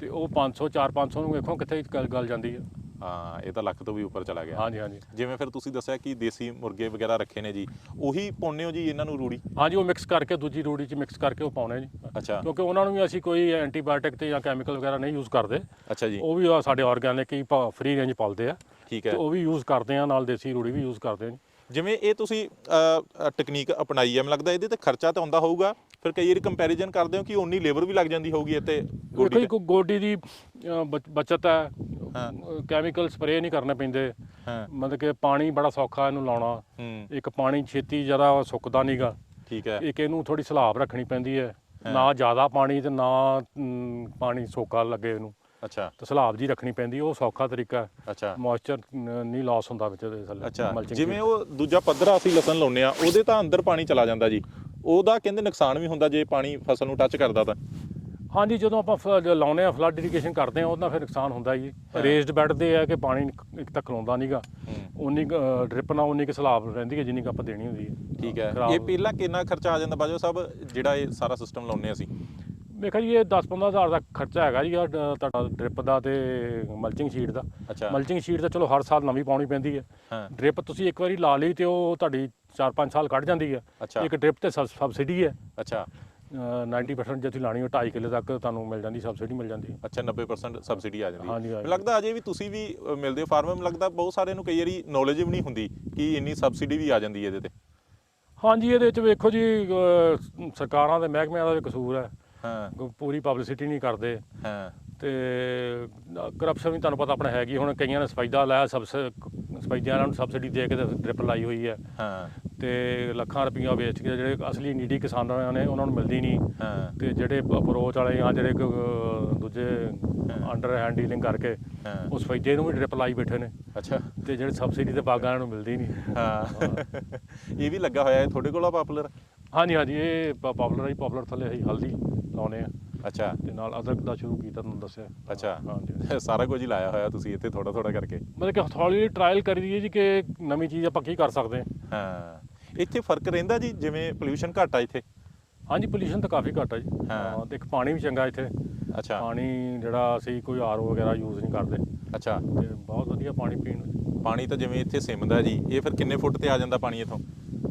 ਤੇ ਉਹ 500 4 500 ਨੂੰ ਵੇਖੋ ਕਿੱਥੇ ਗੱਲ ਜਾਂਦੀ ਹੈ ਹਾਂ ਇਹ ਤਾਂ ਲੱਖ ਤੋਂ ਵੀ ਉੱਪਰ ਚਲਾ ਗਿਆ। ਹਾਂਜੀ ਹਾਂਜੀ। ਜਿਵੇਂ ਫਿਰ ਤੁਸੀਂ ਦੱਸਿਆ ਕਿ ਦੇਸੀ ਮੁਰਗੇ ਵਗੈਰਾ ਰੱਖੇ ਨੇ ਜੀ ਉਹੀ ਪਾਉਂਦੇ ਹੋ ਜੀ ਇਹਨਾਂ ਨੂੰ ਰੂੜੀ? ਹਾਂਜੀ ਉਹ ਮਿਕਸ ਕਰਕੇ ਦੂਜੀ ਰੂੜੀ 'ਚ ਮਿਕਸ ਕਰਕੇ ਉਹ ਪਾਉਣੇ ਜੀ। ਅੱਛਾ। ਕਿਉਂਕਿ ਉਹਨਾਂ ਨੂੰ ਵੀ ਅਸੀਂ ਕੋਈ ਐਂਟੀਬਾਇਓਟਿਕ ਤੇ ਜਾਂ ਕੈਮੀਕਲ ਵਗੈਰਾ ਨਹੀਂ ਯੂਜ਼ ਕਰਦੇ। ਅੱਛਾ ਜੀ। ਉਹ ਵੀ ਸਾਡੇ ਆਰਗੈਨਿਕ ਹੀ ਫ੍ਰੀ ਰੇਂਜ ਪਾਲਦੇ ਆ। ਠੀਕ ਤੇ ਹੈ। ਉਹ ਵੀ ਯੂਜ਼ ਕਰਦੇ ਆ ਨਾਲ ਦੇਸੀ ਰੂੜੀ ਵੀ ਯੂਜ਼ ਕਰਦੇ ਆ ਜੀ। ਜਿਵੇਂ ਇਹ ਤੁਸੀਂ ਟੈਕਨੀਕ ਅਪਣਾਈ ਹੈ ਮੈਨੂੰ ਲੱਗਦਾ ਇਹਦੇ ਤੇ ਖਰਚਾ ਤਾਂ ਆਉਂਦਾ ਹੋਊਗਾ। ਫਿਰ ਕਈ ਵਾਰੀ ਕੰਪੈਰੀਜ਼ਨ ਕਰਦੇ ਹੋ ਕਿ ਉਨੀ ਲੇਬਰ ਵੀ ਲੱਗ ਜਾਂਦੀ ਹੋਊਗੀ ਇੱਥੇ ਦੇਖੋ ਗੋਡੀ ਕੋ- ਗੋਡੀ ਦੀ ਅ, ਬਚ- ਬਚਤ ਹੈ। ਹਾਂ। ਕੈਮੀਕਲ ਸਪਰੇਅ ਨਹੀਂ ਕਰਨੇ ਪੈਂਦੇ। ਹਾਂ। ਮਤਲਬ ਕਿ ਪਾਣੀ ਬੜਾ ਸੌਖਾ ਇਹਨੂੰ ਲਾਉਣਾ। ਹੂੰ। ਇੱਕ ਪਾਣੀ ਛੇਤੀ ਜ਼ਿਆਦਾ ਸੁੱਕਦਾ ਨਹੀਂਗਾ ਠੀਕ ਹੈ। ਇੱਕ ਇਹਨੂੰ ਥੋੜੀ ਸਲਾਬ ਰੱਖਣੀ ਪੈਂਦੀ ਹੈ। ਨਾ ਜ਼ਿਆਦਾ ਪਾਣੀ ਤੇ ਨਾ ਮ, ਪਾਣੀ ਸੋਕਾ ਲੱਗੇ ਇਹਨੂੰ। ਅੱਛਾ। ਤੇ ਸਲਾਬ ਜੀ ਰੱਖਣੀ ਪੈਂਦੀ ਉਹ ਸੌਖਾ ਤਰੀਕਾ ਹੈ। ਅੱਛਾ। ਮੋਇਸਚਰ ਨਹੀਂ ਲਾਸ ਹੁੰਦਾ ਵਿੱਚ ਦੇ ਥੱਲੇ ਅੱਛਾ। mulching ਜਿਵੇਂ ਉਹ ਦੂਜਾ ਪੱਧਰਾ ਅਸੀਂ ਲਸਣ ਲਾਉਨੇ ਆ ਉਹਦੇ ਤਾਂ ਅੰਦਰ ਪਾਣੀ ਚਲਾ ਜਾਂਦਾ ਜੀ। ਉਹਦਾ ਕਹਿੰਦੇ ਨੁਕਸਾਨ ਵੀ ਹੁੰਦਾ ਜੇ ਪਾਣੀ ਫਸਲ ਨੂੰ ਟੱਚ ਕਰਦਾ ਤਾਂ। ਹਾਂਜੀ ਜਦੋਂ ਆਪਾਂ ਫ- ਲਾਉਂਦੇ ਆ ਫਲੱਡ ਇਰੀਗੇਸ਼ਨ ਕਰਦੇ ਆ ਉਹਦਾ ਫਿਰ ਨੁਕਸਾਨ ਹੁੰਦਾ ਹੀ। ਰੇਜ਼ਡ ਬੈੱਡ ਦੇ ਆ ਕਿ ਪਾਣੀ ਇੱਕ ਤਾਂ ਖਲੋਂਦਾ ਨਹੀਂਗਾ ਉਨੀ ਡ੍ਰਿਪ ਨਾਲ ਉਨੀ ਕੁ ਸਲਾਬ ਰਹਿੰਦੀ ਹੈ ਜਿੰਨੀ ਕੁ ਆਪਾਂ ਦੇਣੀ ਹੁੰਦੀ ਹੈ। ਠੀਕ ਹੈ। ਖਰਾਬ- ਇਹ ਪਹਿਲਾਂ ਕਿੰਨਾ ਖਰਚਾ ਆ ਜਾਂਦਾ ਬਾਜੋ ਸਾਹਿਬ ਜਿਹੜਾ ਇਹ ਸਾਰਾ ਸਿਸਟਮ ਲਾਉਨੇ ਅਸੀਂ? ਵੇਖੋ ਜੀ ਇਹ 10-15 ਹਜ਼ਾਰ ਦਾ ਖਰਚਾ ਹੈਗਾ ਜੀ ਆਹ ਡ- ਤੁਹਾਡਾ ਡ੍ਰਿਪ ਦਾ ਤੇ ਮਲਚਿੰਗ ਸ਼ੀਟ ਦਾ। ਅੱਛਾ। ਮਲਚਿੰਗ ਸ਼ੀਟ ਤਾਂ ਚਲੋ ਹਰ ਸਾਲ ਨਵੀਂ ਪਾਉਣੀ ਪੈਂਦੀ ਹੈ। ਹਾਂ। ਡ੍ਰਿਪ ਤੁਸੀਂ ਇੱਕ ਵਾਰੀ ਲਾ ਲਈ ਤੇ ਉਹ ਤੁਹਾਡੀ 4-5 ਸਾਲ ਕੱਢ ਜਾਂਦੀ ਹੈ ਇੱਕ ਡ੍ਰਿਪ ਤੇ ਸਬਸਿਡੀ ਹੈ ਅੱਛਾ। ਅ, 90% ਜੇ ਤੁਸੀਂ ਲਾਣੀ ਹੋ 2.5 ਕਿੱਲੇ ਤੱਕ ਤੁਹਾਨੂੰ ਮਿਲ ਜਾਂਦੀ ਸਬਸਿਡੀ ਮਿਲ ਜਾਂਦੀ। ਅੱਛਾ 90% ਸਬਸਿਡੀ ਆ ਜਾਂਦੀ। ਹੈ ਲੱਗਦਾ ਅਜੇ ਵੀ ਤੁਸੀਂ ਵੀ ਮਿਲਦੇ ਹੋ ਫਾਰਮਰ ਲੱਗਦਾ ਬਹੁਤ ਸਾਰਿਆਂ ਨੂੰ ਕਈ ਵਾਰੀ ਨੌਲੇਜ ਵੀ ਨਹੀਂ ਹੁੰਦੀ ਕਿ ਇੰਨੀ ਸਬਸਿਡੀ ਵੀ ਆ ਜਾਂਦੀ ਹੈ ਇਹਦੇ ਤੇ। ਹਾਂਜੀ ਇਹਦੇ ਵਿੱਚ ਵੇਖੋ ਜੀ ਸਰਕਾਰਾਂ ਦੇ ਮਹਿਕਮਿਆਂ ਦਾ ਵੀ ਕਸੂਰ ਹੈ। ਹਾਂ। ਪੂਰੀ ਪਬਲਿਸਿਟੀ ਨਹੀਂ ਕਰਦੇ। ਹਾਂ। ਤੇ ਕਰਪਸ਼ਨ ਵੀ ਤੁਹਾਨੂੰ ਪਤਾ ਆਪਣਾ ਹੈਗੀ ਹੁਣ ਕਈਆਂ ਨੇ ਸਫਾਇਦਾ ਲਾਇਆ ਸਬ ਸਫਾਇਦਿਆਂ ਨੂੰ ਸਬਸਿਡੀ ਦੇ ਕੇ ਡ੍ਰਿਪ ਲਾਈ ਹੋਈ ਹੈ। ਹਾਂ। ਤੇ ਲੱਖਾਂ ਰੁਪਈਆ ਵੇਚ ਕੇ ਜਿਹੜੇ ਅਸਲੀ ਨੀਡੀ ਕਿਸਾਨਾਂ ਨੇ ਉਹਨਾਂ ਨੂੰ ਮਿਲਦੀ ਨਹੀਂ। ਹਾਂ। ਤੇ ਜਿਹੜੇ ਅਪਰੋਚ ਵਾਲੇ ਆ ਜਿਹੜੇ ਕ- ਦੂਜੇ ਅੰਡਰ ਹੈਂਡ ਡੀਲਿੰਗ ਕਰਕੇ ਹਾਂ। ਉਸ ਫਾਇਦੇ ਨੂੰ ਵੀ ਡ੍ਰਿਪ ਲਾਈ ਬੈਠੇ ਨੇ। ਅੱਛਾ। ਤੇ ਜਿਹੜੇ ਸਬਸਿਡੀ ਤੇ ਬਾਗਾਂ ਨੂੰ ਮਿਲਦੀ ਨਹੀਂ। ਹਾਂ। ਇਹ ਵੀ ਲੱਗਾ ਹੋਇਆ ਹੈ ਤੁਹਾਡੇ ਕੋਲ ਆ ਪਾਪੂਲਰ ਹਾਂਜੀ ਹਾਂਜੀ ਇਹ ਪਾਪੂਲਰ ਹੀ ਪਾਪੂਲਰ ਥੱਲੇ ਅਸੀਂ ਹਲਦੀ ਲਾਉਨੇ ਆ। ਅੱਛਾ। ਤੇ ਨਾਲ ਅਦਰਕ ਦਾ ਸ਼ੁਰੂ ਕੀਤਾ ਤੁਹਾਨੂੰ ਦੱਸਿਆ। ਅੱਛਾ। ਹਾਂਜੀ ਸਾਰਾ ਕੁਝ ਹੀ ਲਾਇਆ ਹੋਇਆ ਤੁਸੀਂ ਇੱਥੇ ਥੋੜਾ ਥੋੜਾ ਕਰਕੇ। ਮਤਲਬ ਕਿ ਹੌਲੀ ਟਰਾਇਲ ਕਰੀ ਦਈਏ ਜੀ ਕਿ ਨਵੀਂ ਚੀਜ਼ ਆਪਾਂ ਕੀ ਕਰ ਸਕਦੇ ਹਾਂ। ਹਾਂ। ਇੱਥੇ ਫ਼ਰਕ ਰਹਿੰਦਾ ਜੀ ਜਿਵੇਂ ਪੋਲੂਸ਼ਨ ਘੱਟ ਆ ਇੱਥੇ? ਹਾਂਜੀ ਪੋਲੂਸ਼ਨ ਤਾਂ ਕਾਫੀ ਘੱਟ ਹੈ ਜੀ। ਹਾਂ। ਤੇ ਇੱਕ ਪਾਣੀ ਵੀ ਚੰਗਾ ਇੱਥੇ। ਅੱਛਾ। ਪਾਣੀ ਜਿਹੜਾ ਅਸੀਂ ਕੋਈ ਆਰਓ ਵਗੈਰਾ ਯੂਜ਼ ਨਹੀਂ ਕਰਦੇ। ਅੱਛਾ। ਤੇ ਬਹੁਤ ਵਧੀਆ ਪਾਣੀ ਪੀਣ ਨੂੰ। ਪਾਣੀ ਤਾਂ ਜਿਵੇਂ ਇੱਥੇ ਸਿਮਦਾ ਜੀ ਇਹ ਫਿਰ ਕਿੰਨੇ ਫੁੱਟ ਤੇ ਆ ਜਾਂਦਾ ਪਾਣੀ ਇੱਥੋਂ?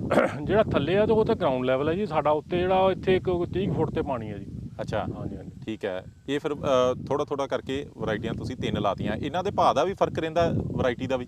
ਜਿਹੜਾ ਥੱਲੇ ਆ ਤੇ ਉਹ ਤਾਂ ਗਰਾਊਂਡ ਲੈਵਲ ਹੈ ਜੀ। ਸਾਡਾ ਉੱਤੇ ਜਿਹੜਾ ਇੱਥੇ ਇੱਕ 30 ਫੁੱਟ ਤੇ ਪਾਣੀ ਹੈ ਜੀ। ਅੱਛਾ। ਹਾਂਜੀ ਹਾਂਜੀ। ਠੀਕ ਹੈ। ਇਹ ਫਿਰ ਥੋੜਾ ਥੋੜਾ ਕਰਕੇ ਵੈਰਾਈਟੀਆਂ ਤੁਸੀਂ ਤਿੰਨ ਲਾਤੀਆਂ। ਇਹਨਾਂ ਦੇ ਭਾਅ ਦਾ ਵੀ ਫ਼ਰਕ ਰਹਿੰਦਾ ਵੈਰਾਈਟੀ ਦਾ ਵੀ?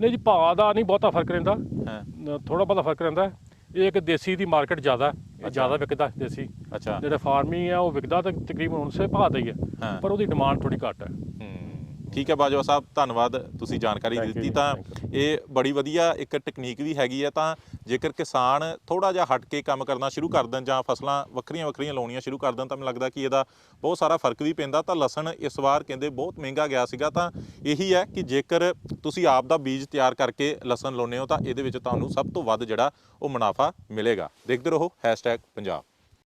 ਨਹੀਂ ਜੀ ਭਾਅ ਦਾ ਨਹੀਂ ਬਹੁਤਾ ਫ਼ਰਕ ਰਹਿੰਦਾ। ਹਾਂ। ਥੋੜਾ ਬਹੁਤਾ ਫ਼ਰਕ ਰਹਿੰਦਾ। ਇਹ ਇੱਕ ਦੇਸੀ ਦੀ ਮਾਰਕੀਟ ਜ਼ਿਆਦਾ ਹੈ, ਇਹ। ਜ਼ਿਆਦਾ ਵਿਕਦਾ ਦੇਸੀ। ਅੱਛਾ। ਜਿਹੜਾ ਫਾਰਮੀ ਹੈ ਉਹ ਵਿਕਦਾ ਤਾਂ ਤਕਰੀਬਨ ਉਸੇ ਭਾਅ ਦਾ ਹੀ ਹੈ। ਪਰ ਉਹਦੀ ਡਿਮਾਂਡ ਥੋੜੀ ਘੱਟ ਹੂੰ। ਠੀਕ ਹੈ ਬਾਜਵਾ ਸਾਹਿਬ ਧੰਨਵਾਦ ਤੁਸੀਂ ਜਾਣਕਾਰੀ ਦਿੱਤੀ ਤਾਂ ਇਹ ਬੜੀ ਵਧੀਆ ਇੱਕ ਟੈਕਨੀਕ ਵੀ ਹੈਗੀ ਹੈ ਤਾਂ ਜੇਕਰ ਕਿਸਾਨ ਥੋੜਾ ਜਿਹਾ ਹਟ ਕੇ ਕੰਮ ਕਰਨਾ ਸ਼ੁਰੂ ਕਰ ਦੇਣ ਜਾਂ ਫਸਲਾਂ ਵੱਖਰੀਆਂ ਵੱਖਰੀਆਂ ਲਾਉਣੀਆਂ ਸ਼ੁਰੂ ਕਰ ਦੇਣ ਤਾਂ ਮੈਨੂੰ ਲੱਗਦਾ ਕਿ ਇਹਦਾ ਬਹੁਤ ਸਾਰਾ ਫ਼ਰਕ ਵੀ ਪੈਂਦਾ ਤਾਂ ਲਸਣ ਇਸ ਵਾਰ ਕਹਿੰਦੇ ਬਹੁਤ ਮਹਿੰਗਾ ਗਿਆ ਸੀਗਾ ਤਾਂ ਇਹੀ ਹੈ ਕਿ ਜੇਕਰ ਤੁਸੀਂ ਆਪ ਦਾ ਬੀਜ ਤਿਆਰ ਕਰਕੇ ਲਸਣ ਲਾਉਂਦੇ ਹੋ ਤਾਂ ਇਹਦੇ ਵਿੱਚ ਤੁਹਾਨੂੰ ਸਭ ਤੋਂ ਵੱਧ ਜਿਹੜਾ ਉਹ ਮੁਨਾਫਾ ਮਿਲੇਗਾ। ਦੇਖਦੇ ਰਹੋ #ਪੰਜਾਬ।